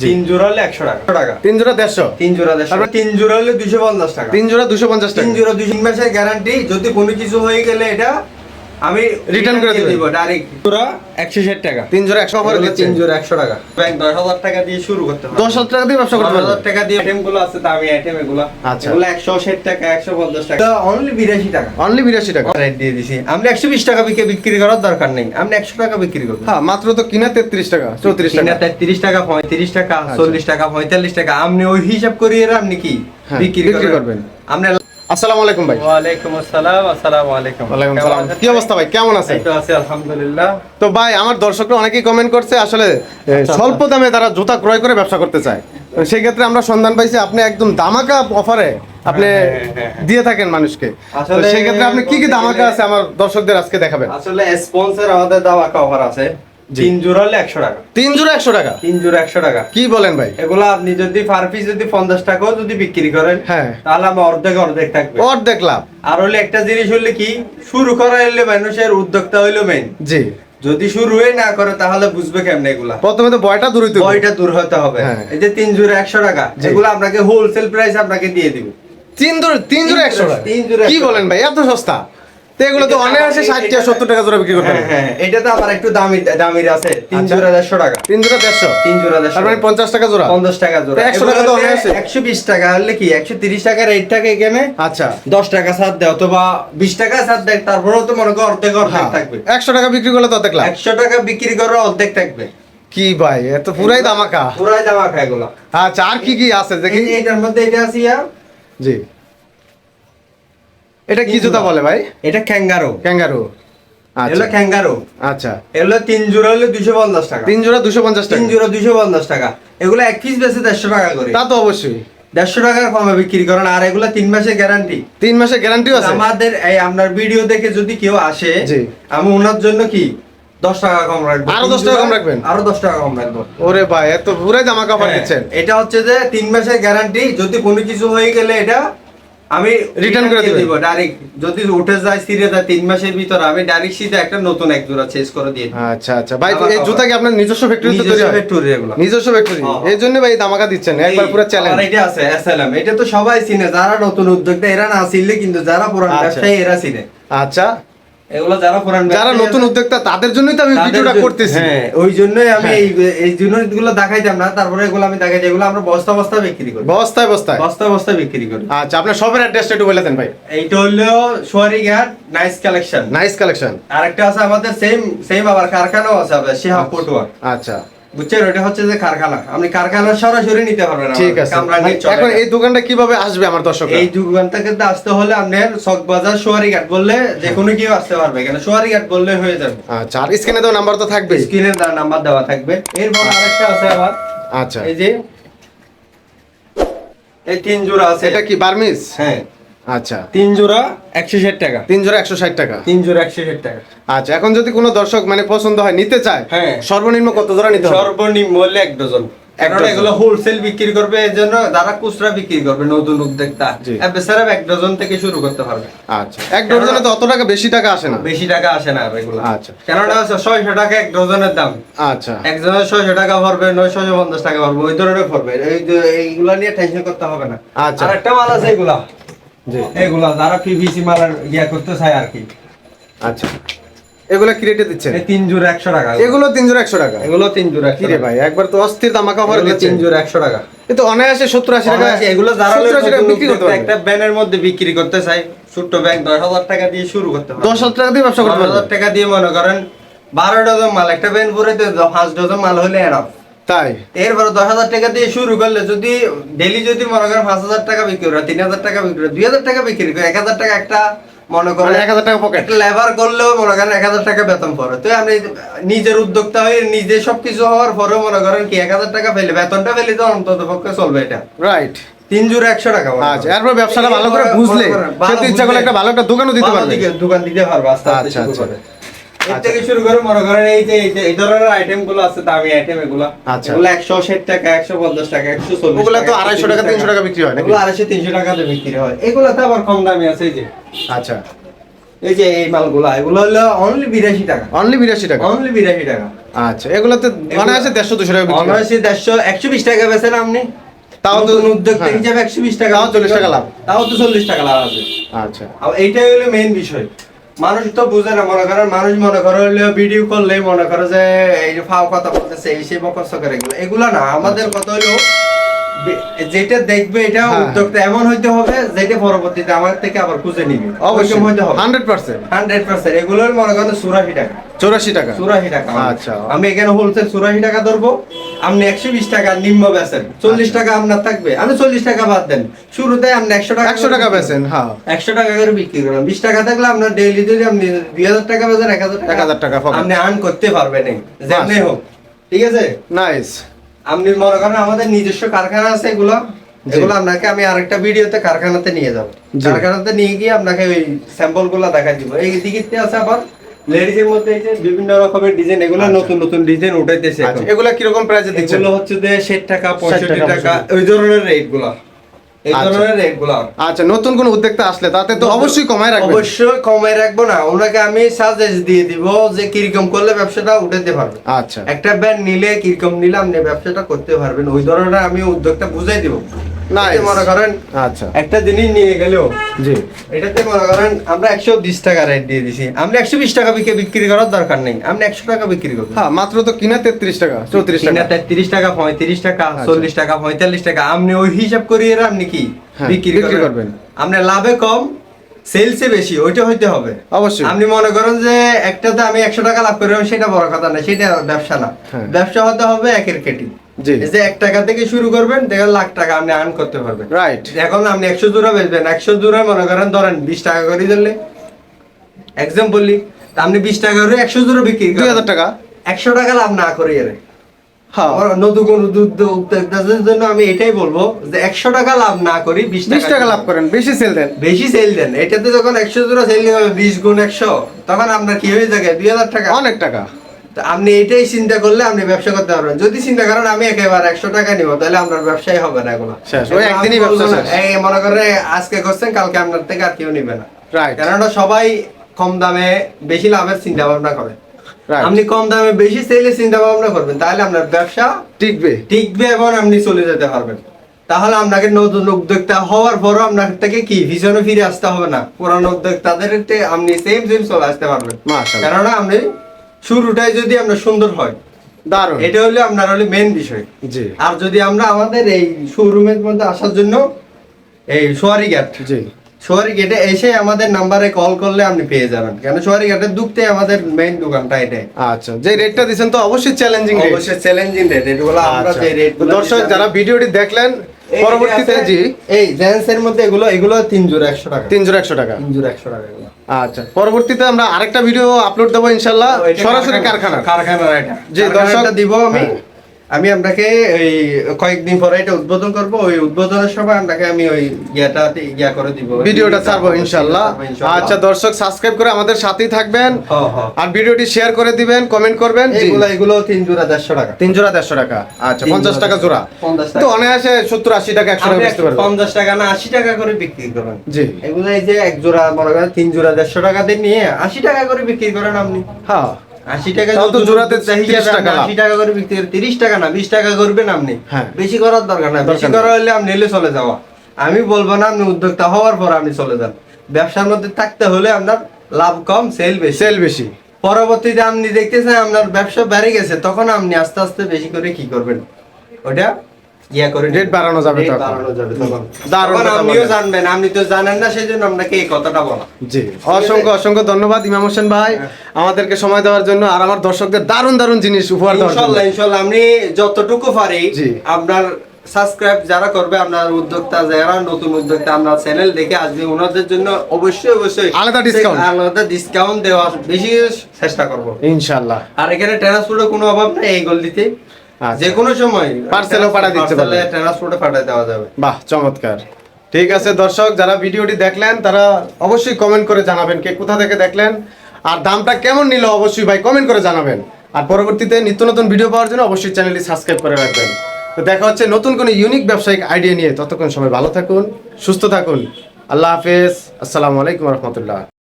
তিন জোড়া হলে একশো টাকা। টাকা। তিন জোড়া দেড়শো। তিন জোড়া দেড়শো। তিন জোড়া হলে দুশো পঞ্চাশ টাকা। তিন জোড়া দুশো পঞ্চাশ তিন টাকা। জোড়া দুই তিন মাসের গ্যারান্টি যদি কোনো কিছু হয়ে গেলে এটা আমি Return করে। দিব। ডাইরেক্ট জোড়া একশো ষাট টাকা। তিন জোড়া একশো অফার এগুলো দিচ্ছেন তিন জোড়া একশো টাকা। ব্যাংক দশ হাজার টাকা দিয়ে শুরু করতে হবে। দশ হাজার টাকা দিয়ে ব্যবসা করতে হাজার পারবেন টাকা দিয়ে আইটেমগুলো আছে দামি আইটেম এগুলো। আচ্ছা। এগুলো একশো ষাট টাকা একশো পঞ্চাশ টাকা। অনলি বিরাশি টাকা। অনলি বিরাশি টাকা। রেট দিয়ে দিছি। একশো বিশ টাকা বিকে বিক্রি করার দরকার নেই। আপনি একশো টাকা বিক্রি করবেন হ্যাঁ মাত্র তো কিনা তেত্রিশ টাকা চৌত্রিশ টাকা। কিনা তিরিশ টাকা পঁয়ত্রিশ টাকা আচ্ছা। চল্লিশ টাকা পঁয়তাল্লিশ টাকা। আপনি ওই হিসাব করিয়ে আপনি কি হ্যাঁ, বিক্রি করবেন। করবেন। আসসালামু আলাইকুম ভাই। ওয়ালাইকুম আসসালাম আসসালামু আলাইকুম। ওয়ালাইকুম কেমন সালাম। আছেন? কি অবস্থা ভাই? কেমন আছে এই তো আছি আলহামদুলিল্লাহ। তো ভাই আমার দর্শকরা অনেকেই কমেন্ট করছে আসলে আচ্ছা। স্বল্প দামে তারা জুতা ক্রয় করে ব্যবসা করতে চায়। তো সেই ক্ষেত্রে আমরা সন্ধান পাইছি আপনি একদম দামাকা অফারে আপনি হ্যাঁ, হ্যাঁ, হ্যাঁ। দিয়ে থাকেন মানুষকে। আসলে সেই ক্ষেত্রে আপনি কি কি দামাকা আছে আমার দর্শকদের আজকে দেখাবেন? আসলে স্পন্সর আমাদের দাওয়া কভার আছে। তিন জোড়া হলে একশো টাকা। তিন জোড়া একশো টাকা? তিন জোড়া একশো টাকা। কি বলেন ভাই? এগুলো আপনি যদি পার পিস যদি পঞ্চাশ টাকাও যদি বিক্রি করেন হ্যাঁ। তাহলে আমার অর্ধেক অর্ধেক থাকবে। অর্ধেক লাভ। আর হলে একটা জিনিস হলে কি শুরু করা মানুষের উদ্যোক্তা হইল মেন জি। যদি শুরুই না করে তাহলে বুঝবে কেমনে এগুলা। প্রথমে তো বয়টা দূরিত বইটা দূর হতে হবে। হ্যাঁ। এই যে তিন জোড়া একশো টাকা। এগুলো আপনাকে হোলসেল প্রাইস আপনাকে দিয়ে দিব। তিন জোড়া তিন জোড়া একশো টাকা। তিন জোড়া কি বলেন ভাই? এত সস্তা। তো এগুলো তো অনায়াসে আমার- ষাট এটা- টাকা সত্তর টাকা জোড়া বিক্রি করতে হ্যাঁ এটা তো আবার একটু দামি দামির আছে তিন। জোড়া দেড়শো টাকা। তিন জোড়া দেড়শো? তিন জোড়া দেড়শো। মানে পঞ্চাশ টাকা জোড়া? পঞ্চাশ টাকা জোড়া। তো 100 টাকা তো অনায়াসে। একশো বিশ টাকা হলে কি একশো তিরিশ টাকা রেট থাকে এখানে আচ্ছা। দশ টাকা সাত দেয় অথবা বিশ টাকা সাত দেয় তারপরেও তো মনে করো অর্ধেক অর্ধেক হ্যাঁ, থাকবে। একশো টাকা বিক্রি করলে তো অর্ধেক লাভ। একশো টাকা বিক্রি করে অর্ধেক থাকবে। কি ভাই এত পুরাই দামাকা পুরাই দামা খায় এগুলো। আচ্ছা আর কি কি আছে? দেখি। এইটার মধ্যে এটা আছে জি। এটা কি জুতা বলে ভাই? এটা ক্যাঙ্গারো। ক্যাঙ্গারু। এগুলো আচ্ছা। ক্যাঙ্গারো। আচ্ছা। এগুলো তিন জোড়া হলে দুশো পঞ্চাশ টাকা। তিন জোড়া দুশো পঞ্চাশ তিন জোড়া দুশো পঞ্চাশ টাকা। এগুলো এক পিস বেশি দেড়শো টাকা করে। তা তো অবশ্যই। দেড়শো টাকার কমে বিক্রি করেন। আর এগুলো তিন মাসের গ্যারান্টি তিন মাসের গ্যারান্টিও আছে। আমাদের এই আপনার ভিডিও দেখে যদি কেউ আসে। আমি ওনার জন্য কি দশ টাকা কম রাখব? আরও 10 টাকা কম রাখবেন? আরও দশ টাকা কম রাখব। ওরে ভাই এত পুরাই দামাকা অফার হ্যাঁ, দিচ্ছেন। এটা হচ্ছে যে তিন মাসের গ্যারান্টি যদি কোনো কিছু হয়ে গেলে এটা আমি রিটার্ন করে? দিব। ডাইরেক্ট যদি উঠে যায় সিরে যায় তিন মাসের ভিতরে আমি ডাইরেক্ট সিধা একটা নতুন এক জোড়া চেঞ্জ করে দিয়ে। আচ্ছা আচ্ছা। ভাই এই জুতা কি আপনার নিজস্ব ফ্যাক্টরিতে তৈরি হয়? ফ্যাক্টরি এগুলো। নিজস্ব ফ্যাক্টরি এর এই জন্য ভাই দামাকা দিচ্ছেন একবার পুরো চ্যালেঞ্জ আর এটা আছে এসএলএম এটা তো সবাই চিনে যারা নতুন উদ্যোক্তা এরা না চিনলে কিন্তু যারা পুরান আচ্ছা। ব্যবসায়ী এরা চিনে। আচ্ছা। এগুলো যারা যারা নতুন উদ্যোক্তা তাদের জন্যই তো আমি ভিডিওটা করতেছি। হ্যাঁ ওই জন্যই আমি হ্যাঁ। এই এই জিনিসগুলো দেখাইতাম না তারপরে এগুলো আমি দেখাই এগুলো আমরা বস্তা বস্তা বিক্রি করি। বস্তায় বস্তায়। বস্তা বস্তা বিক্রি করি। আচ্ছা আপনার শপের অ্যাড্রেসটা একটু বলে দেন ভাই। এইটা হলো সোয়ারি ঘাট নাইস কালেকশন নাইস কালেকশন আরেকটা আছে আমাদের সেম সেম আবার কারখানাও আছে আপনার শিহাব পটুয়া আচ্ছা। বুঝছেন? ওটা হচ্ছে যে কারখানা। আপনি কারখানা সরাসরি নিতে পারবেন ঠিক আছে। এখন এই দোকানটা কীভাবে আসবে আমার দর্শক এই দোকান থেকে আসতে হলে আপনার চক বাজার সোয়ারি ঘাট বললে যে কোনো কেউ আসতে পারবে। কেন? সোয়ারি ঘাট বললে হয়ে যাবে। আচ্ছা আর স্ক্রিনে তো নাম্বার তো থাকবে স্ক্রিনের নাম্বার দেওয়া থাকবে। এরপর আরেকটা আছে আবার। আচ্ছা। এই যে এই তিন জোড়া আছে। এটা কি বার্মিস হ্যাঁ। আচ্ছা। তিন জোড়া একশো ষাট টাকা। তিন জোড়া একশো ষাট টাকা। তিন জোড়া একশো ষাট টাকা। আচ্ছা এখন যদি কোনো দর্শক মানে পছন্দ হয় নিতে চায় হ্যাঁ। সর্বনিম্ন কত জোড়া নিতে সর্বনিম্ন হলে এক ডজন। এগুলো হোলসেল বিক্রি করবে এর জন্য যারা খুচরা বিক্রি করবে নতুন উদ্যোক্তা। বেচারা এক ডজন থেকে শুরু করতে পারবে। আচ্ছা এক ডজনে তো অত টাকা বেশি টাকা আসে না। বেশি টাকা আসে না এগুলো আচ্ছা। কেননা হচ্ছে ছয়শো টাকা এক ডজনের দাম। আচ্ছা। একজনের ছয়শো টাকা ভরবে নয়শো পঞ্চাশ টাকা ভরবে ওই ধরনের ভরবে। এইগুলা নিয়ে টেনশন করতে হবে না। আচ্ছা। আর একটা মাল আছে এগুলা। এগুলা যারা পিভিসি মাল ইয়া করতে চায় আর কি। আচ্ছা। এগুলো কি রেটে দিচ্ছেন? তিন একশো টাকা। এগুলো তিন একশো টাকা? এগুলো তিন জোড়া কি রে ভাই একবার তো অস্থির দামাকা এগুলো তিন একশো টাকা। এ অনায়াসে সত্তর আশি টাকা এগুলো যারা বিক্রি করতে একটা ব্যানের মধ্যে বিক্রি করতে চাই ছোট্ট ব্যাংক দশ হাজার টাকা দিয়ে শুরু করতে পারবে। দশ হাজার টাকা দিয়ে ব্যবসা করতে হাজার টাকা দিয়ে মনে করেন বারো ডজন মাল একটা ব্যান ভরে পাঁচ ডজন মাল হলে এরাম তাই? এরপরে দশ হাজার টাকা দিয়ে শুরু করলে যদি ডেলি যদি মনে করেন পাঁচ হাজার টাকা বিক্রি করে তিন হাজার টাকা বিক্রি করে দুই হাজার টাকা বিক্রি করে এক হাজার টাকা একটা মনে করেন মানে এক হাজার টাকা পকেট লেবার করলেও মনে করেন এক হাজার টাকা বেতন পড়ে। তো আপনি নিজের উদ্যোক্তা হয়ে নিজে সবকিছু হওয়ার পরেও মনে করেন কি এক হাজার টাকা ফেলে বেতনটা ফেলে তো অন্তত পক্ষে চলবে এটা। রাইট তিন জোড়া একশো টাকা আচ্ছা এরপর ব্যবসাটা ভালো করে বুঝলে ইচ্ছা করলে একটা ভালো একটা দোকানও দিতে পারবে। দোকান দিতে পারবে আচ্ছা, আচ্ছা। এর থেকে শুরু করে মনে করেন এই যে এই ধরনের আইটেমগুলো আছে দামি আইটেম এগুলো আচ্ছা। এগুলো টাকা একশো পঞ্চাশ টাকা তো টাকা, 300 টাকা বিক্রি হয় নাকি? এগুলো আড়াইশো তিনশো টাকাতে বিক্রি হয়। এগুলো তো আবার কম দামি আছে এই যে। আচ্ছা। এই যে এই মালগুলা এগুলো হলো অনলি বিরাশি টাকা। অনলি বিরাশি টাকা? অনলি বিরাশি টাকা। আচ্ছা এগুলোতে মানে আছে দেড়শো দুশো টাকা বিক্রি দেড়শো একশো বিশ টাকা বেছেন আপনি। তাও তো- হ্যাঁ। হিসাবে একশো বিশ টাকা তাও 40 টাকা লাভ। তাও তো চল্লিশ টাকা লাভ আছে। আচ্ছা। আর এইটাই হলো মেইন বিষয়। মানুষ তো বুঝে না মনে করেন মানুষ মনে করো ভিডিও করলে মনে করো যে এই যে ফাও কথা বলতেছে এই সেই বকস করে এগুলো। এগুলো না আমাদের কথা হলো যেটা দেখবে এটা হ্যাঁ। উদ্যোক্তা এমন হইতে হবে যেটা পরবর্তীতে আমার থেকে আবার খুঁজে নিবে। অবশ্যই। হইতে হবে। Hundred percent. Hundred percent. এগুলোর মনে করেন চুরাশি টাকা। চৌরাশি টাকা? চুরাশি টাকা। আচ্ছা। আমি এখানে হোলসেল চুরাশি টাকা ধরবো। আপনি একশো বিশ টাকা নিম্ন বেচেন। চল্লিশ আচ্ছা। টাকা আপনার থাকবে। আমি চল্লিশ টাকা বাদ দেন। শুরুতে আপনি একশো টাকা একশো টাকা বেছেন হ্যাঁ। একশো টাকা করে বিক্রি করেন। বিশ টাকা থাকলে আপনার ডেইলি যদি আপনি দুই হাজার টাকা বেচেন এক হাজার 1000 টাকা আপনি আর্ন করতে পারবেন যেমনি হোক। ঠিক আছে? নাইস আপনি মনে করেন আমাদের নিজস্ব কারখানা আছে এগুলো? এগুলো আপনাকে আমি আরেকটা ভিডিওতে কারখানাতে নিয়ে যাব। কারখানাতে নিয়ে গিয়ে আপনাকে ওই স্যাম্পলগুলা দেখাই দিব। এই দিকে আছে আবার লেডিজের মধ্যে এই যে বিভিন্ন রকমের ডিজাইন এগুলো আচ্ছা। নতুন নতুন ডিজাইন উঠাইতেছে আচ্ছা। এগুলা কীরকম প্রাইসে দিচ্ছে এগুলো হচ্ছে যে ষাট টাকা পঁয়ষট্টি টাকা ওই ধরনের রেটগুলা। এই আচ্ছা। ধরনের আচ্ছা নতুন কোন উদ্যোক্তা আসলে তাতে তো অবশ্যই কমায় রাখব অবশ্যই কমায় রাখব না। ওনাকে আমি সাজেস্ট দিয়ে দিব যে কীরকম করলে ব্যবসাটা উঠাতে পারবে। আচ্ছা। একটা ব্যান্ড নিলে কীরকম নিলে আপনি ব্যবসাটা করতে পারবেন। ওই ধরনের আমি উদ্যোগটা বুঝাই দিব। মনে করেন আচ্ছা। একটা জিনিস নিয়ে গেলেও জি। এটাতে মনে করেন আমরা একশো বিশ টাকা রেট দিয়ে দিছি। আমরা একশো বিশ টাকা বিকে বিক্রি করার দরকার নেই। আপনি একশো টাকা বিক্রি করবেন হ্যাঁ মাত্র তো কিনা তেত্রিশ টাকা চৌত্রিশ টাকা। কিনা টাকা পঁয়ত্রিশ টাকা। চল্লিশ টাকা পঁয়তাল্লিশ টাকা আপনি ওই হিসাব করিয়ে আপনি কি হ্যাঁ, বিক্রি করবেন। আপনার লাভে কম সেলসে বেশি ওইটা হইতে হবে। অবশ্যই। আপনি মনে করেন যে একটাতে আমি একশো টাকা লাভ করলাম সেটা বড় কথা না সেটা ব্যবসা না। হ্যাঁ। ব্যবসা হতে হবে একের কেটি। যে এক টাকা থেকে শুরু করবেন দেখেন লাখ টাকা আপনি আর্ন করতে পারবেন। রাইট এখন আপনি একশো জোড়া বেচবেন একশো জোড়া মনে করেন ধরেন বিশ টাকা করে দিলে। এক্সাম বললি আপনি বিশ টাকা করে একশো জোড়া বিক্রি দুই হাজার টাকা? একশো টাকা লাভ না করে এর নতুন উদ্যোক্তাদের জন্য আমি এটাই বলব যে একশো টাকা লাভ না করি বিশ টাকা লাভ করেন বেশি সেল দেন। বেশি সেল দেন। এটাতে যখন একশো জোড়া সেল হবে বিশ গুণ একশো তখন আপনার কি হয়ে যাবে? দুই হাজার টাকা। অনেক টাকা। তো আপনি এটাই চিন্তা করলে আপনি ব্যবসা করতে পারবেন। যদি চিন্তা করেন আমি একেবারে একশো টাকা নিব তাহলে আপনার ব্যবসাই হবে না এগুলো। একদিনই ব্যবসা এই মনে করে আজকে করছেন কালকে আপনার থেকে আর কেউ নিবে না। কেননা সবাই কম দামে বেশি লাভের চিন্তা ভাবনা করে আপনি কম দামে বেশি সেলের চিন্তা ভাবনা করবেন তাহলে আপনার ব্যবসা টিকবে। টিকবে এবং আপনি চলে যেতে পারবেন। তাহলে আপনাকে নতুন উদ্যোক্তা হওয়ার পরও আপনার থেকে কি পিছনে ফিরে আসতে হবে না? পুরানো উদ্যোক্তাদের আপনি সেম সেম চলে আসতে পারবেন। কেননা আপনি শুরুটাই যদি আপনার সুন্দর হয় দারুণ। এটা হলো আপনার হলো মেন বিষয়। জি। আর যদি আমরা আমাদের এই শোরুমের মধ্যে আসার জন্য এই সোয়ারি গেট জি। সোয়ারি গেটে এসে আমাদের নাম্বারে কল করলে আপনি পেয়ে যাবেন। কেন সোয়ারি ঘাটের দুঃখতে আমাদের মেইন দোকানটা এটাই। আচ্ছা যে রেটটা দিছেন তো অবশ্যই চ্যালেঞ্জিং রেট অবশ্যই চ্যালেঞ্জিং রেট এগুলো আমরা আচ্ছা। যে রেট দর্শক যারা ভিডিওটি দেখলেন পরবর্তীতে জি। এই জেন্টস মধ্যে এগুলো এগুলো তিন জোড়া একশো টাকা। তিনশো একশো টাকা। তিন জোড়া একশো টাকা এগুলো। আচ্ছা পরবর্তীতে আমরা আরেকটা ভিডিও আপলোড দেবো ইনশাল্লাহ সরাসরি কারখানা। কারখানা জি দর্শক দিব আমি। হ্যাঁ। আমি আপনাকে এই কয়েকদিন পরে এটা উদ্বোধন করব ওই উদ্বোধনের সময় আপনাকে আমি ওই ইয়েটা ইয়া করে দিব ভিডিওটা ছাড়বো ইনশাল্লাহ। আচ্ছা দর্শক সাবস্ক্রাইব করে আমাদের সাথেই থাকবেন আর ভিডিওটি শেয়ার করে দিবেন কমেন্ট করবেন। এগুলো এগুলো তিন জোড়া দেড়শো টাকা। তিন জোড়া দেড়শো টাকা। আচ্ছা পঞ্চাশ টাকা জোড়া। 50 টাকা। তো অনায়াসে সত্তর আশি টাকা একশো টাকা আপনি বেচতে পারবেন পঞ্চাশ টাকা না আশি টাকা করে বিক্রি করেন জি। এগুলো এই যে এক জোড়া মনে করেন তিন জোড়া দেড়শো টাকা দিয়ে নিয়ে আশি টাকা করে বিক্রি করেন আপনি। হ্যাঁ। আশি টাকা তো জোড়াতে উদ্যোক্তা 30 হিসেবে টাকা আশি টাকা করে বিক্রি করেন তিরিশ টাকা না বিশ টাকা করবেন আপনি। হ্যাঁ। বেশি করার দরকার না বেশি করা হলে আপনি এলে চলে যাওয়া। আমি বলব না আপনি উদ্যোক্তা হওয়ার পর আপনি চলে যান। ব্যবসার মধ্যে থাকতে হলে আপনার লাভ কম সেল বেশি। সেল বেশি। পরবর্তীতে আপনি দেখতেছেন আপনার ব্যবসা বেড়ে গেছে তখন আপনি আস্তে আস্তে বেশি করে কি করবেন? ওটা ইয়া করে Rate বাড়ানো যাবে তখন। বাড়ানো যাবে তখন। দারুণ আপনিও জানবেন আপনি তো জানেন না সেই জন্য আপনাকে এই কথাটা বলা। জি। অসংখ্য অসংখ্য ধন্যবাদ ইমাম হোসেন ভাই। আমাদেরকে সময় দেওয়ার জন্য আর আমার দর্শকদের দারুণ দারুণ জিনিস উপহার দেওয়ার জন্য। ইনশাল্লাহ ইনশাল্লাহ যতটুকু পারি আপনার সাবস্ক্রাইব যারা করবে আপনার উদ্যোক্তা যারা নতুন উদ্যোক্তা চ্যানেল দেখে আসবে ওনাদের জন্য অবশ্যই অবশ্যই আলাদা। আলাদা ডিসকাউন্ট দেওয়ার বেশি চেষ্টা করব। আর এখানে ট্রান্সপোর্টের কোনো অভাব নেই এই আচ্ছা। যে কোনো সময়। Parcel ও পাঠায় দিতে পারবে। ট্রান্সপোর্টে পাঠিয়ে দেওয়া যাবে। বাহ চমৎকার। ঠিক আছে দর্শক যারা ভিডিওটি দেখলেন তারা অবশ্যই কমেন্ট করে জানাবেন কে কোথা থেকে দেখলেন আর দামটা কেমন নিল অবশ্যই ভাই কমেন্ট করে জানাবেন। আর পরবর্তীতে নিত্য নতুন ভিডিও পাওয়ার জন্য অবশ্যই চ্যানেলটি সাবস্ক্রাইব করে রাখবেন। তো দেখা হচ্ছে নতুন কোনো ইউনিক ব্যবসায়িক আইডিয়া নিয়ে। ততক্ষণ সময় ভালো থাকুন সুস্থ থাকুন। আল্লাহ হাফেজ। আসসালামু আলাইকুম রহমতুল্লাহ।